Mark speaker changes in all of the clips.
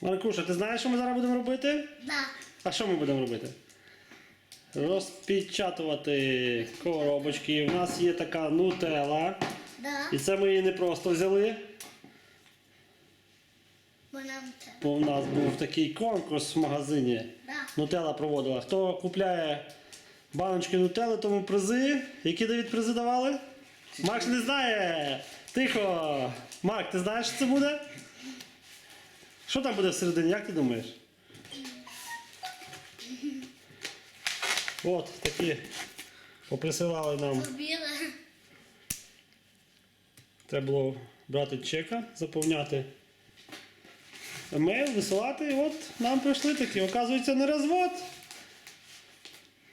Speaker 1: Маркуша, ти знаєш, що ми зараз будемо робити?
Speaker 2: Да.
Speaker 1: А що ми будемо робити? Розпечатувати коробочки. У нас є така нутела.
Speaker 2: Да.
Speaker 1: І це ми її не просто взяли,
Speaker 2: Бо нам це.
Speaker 1: бо в нас був такий конкурс в магазині.
Speaker 2: Да.
Speaker 1: Нутела проводила. Хто купляє баночки нутели, тому призи. Які Давід призи давали? Макс не знає. Тихо. Марк, ти знаєш, що це буде? Що там буде всередині, як ти думаєш? От такі поприсилали нам. Треба було брати чека, заповняти емейл, висилати, і от нам прийшли такі. Оказується, не розвод.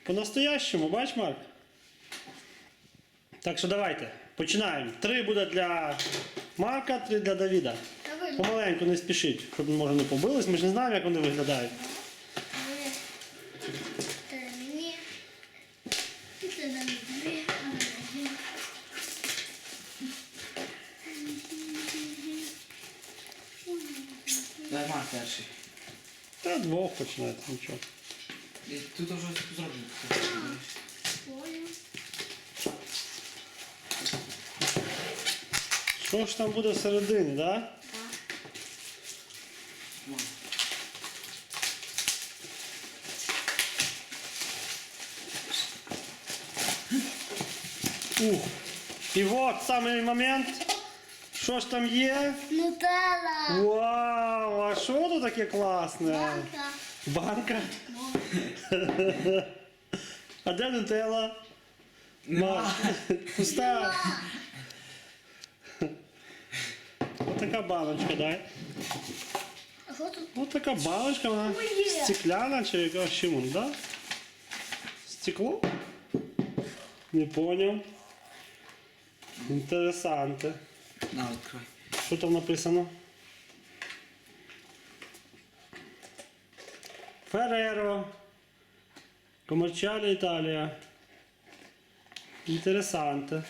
Speaker 1: По-настоящему, бач, Марк? Так що давайте, починаємо. Три буде для Марка, три для Давіда. Помаленьку не спішіть, щоб може не побились, ми ж не знаємо, як вони виглядають.
Speaker 3: Марк перший.
Speaker 1: Та двох починайте, нічого.
Speaker 3: Тут вже зроблено.
Speaker 1: Що ж там буде всередині, так? Да? Ух. І от самий момент. Що ж там є?
Speaker 2: Нутелла.
Speaker 1: Вау! А що тут таке класне?
Speaker 2: Банка.
Speaker 1: Банка?
Speaker 2: Ну,
Speaker 1: А де нутелла? Ма- Пуста. Ось така баночка, дай.
Speaker 2: А що тут?
Speaker 1: Ось така баночка, вона
Speaker 2: Ой, є.
Speaker 1: стекляна чи якась чим, да? Стекло? Не понял. Інтересанте.
Speaker 3: На, відкрой.
Speaker 1: Що там написано? Ферреро. Комерчале Італія. Інтересанте.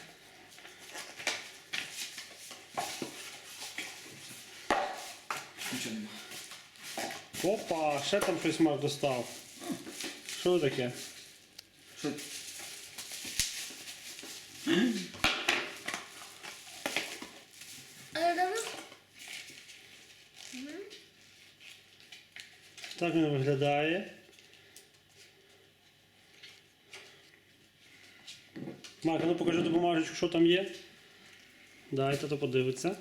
Speaker 3: Нічого нема.
Speaker 1: Опа, ще там щось Марк достав. Що таке?
Speaker 3: Що?
Speaker 2: А давай.
Speaker 1: Так він виглядає. Марк, а ну покажи ту бумажечку, що там є. Дайте то подивиться.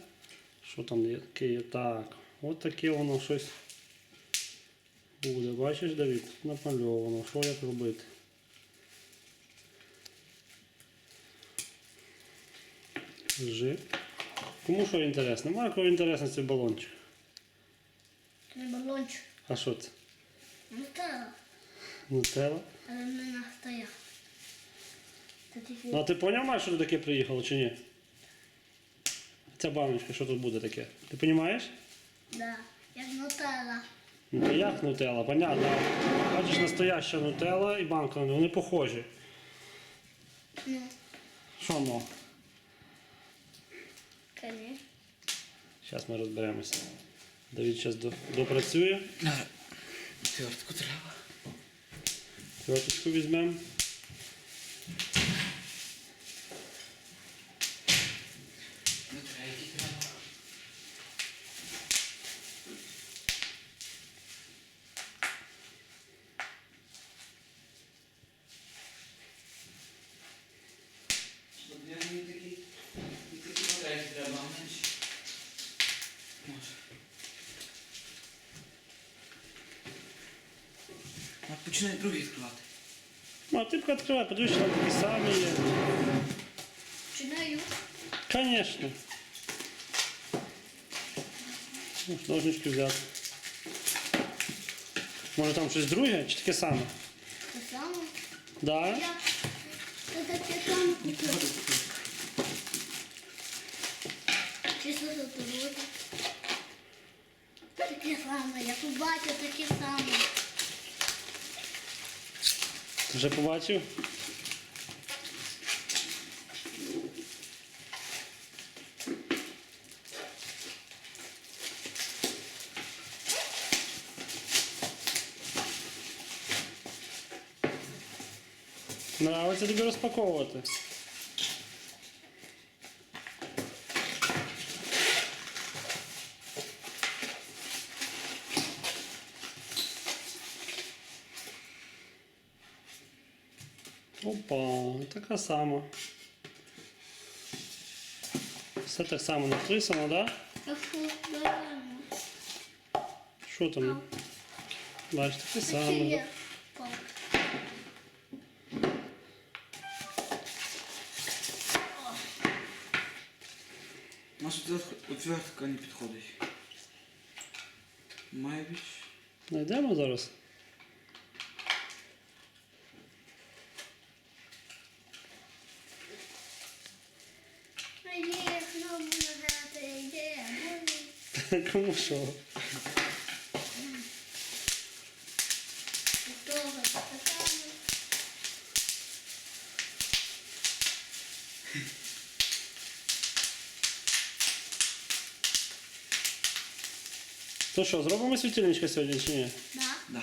Speaker 1: Що там є. Так. От таке воно щось буде. Бачиш, Давід? Напальовано. Що як робити? Жик. Кому що інтересно? Марку інтересно цей балончик.
Speaker 2: Це не балончик.
Speaker 1: А що це?
Speaker 2: Нутелла.
Speaker 1: Нутелла?
Speaker 2: Але не настоя.
Speaker 1: Ну а ти поняв, Маш, що тут таке приїхало чи ні? Ця баночка, що тут буде таке? Ти розумієш?
Speaker 2: Да. Як нутелла.
Speaker 1: Ну то як нутелла, понятно. Бачиш, настояща нутелла і банка, вони похожі.
Speaker 2: Ну,
Speaker 1: Що ну?
Speaker 2: Та ні.
Speaker 1: Зараз ми розберемося. Давід зараз допрацює.
Speaker 3: Твердку треба.
Speaker 1: Твердочку візьмемо.
Speaker 3: Для них такі починай другий відкривати.
Speaker 1: Ну, а ти б відкривай, подивись, що там такі самі є.
Speaker 2: Починаю.
Speaker 1: Звісно. Ну, Ножнички взяти. Може там щось друге чи таке саме?
Speaker 2: Те саме.
Speaker 1: Да?
Speaker 2: Я це таке саме купила. Чисто тут буде. Таке саме. Я побачив таке саме.
Speaker 1: Вже побачив. Нравиться тобі розпаковувати. Опа, така сама. Все так само написано, да?
Speaker 2: А фу, беремо.
Speaker 1: Що там? Бачиш, таке
Speaker 2: Такі
Speaker 1: саме.
Speaker 2: є.
Speaker 1: да?
Speaker 2: Палка.
Speaker 3: У нас отвертка- отвертка не підходить. Має більш.
Speaker 1: Знайдемо зараз.
Speaker 2: А є, знову нагадати, є, болі.
Speaker 1: Кому що? То що, зробимо світильничка сьогодні чи ні?
Speaker 2: Да.
Speaker 3: Да.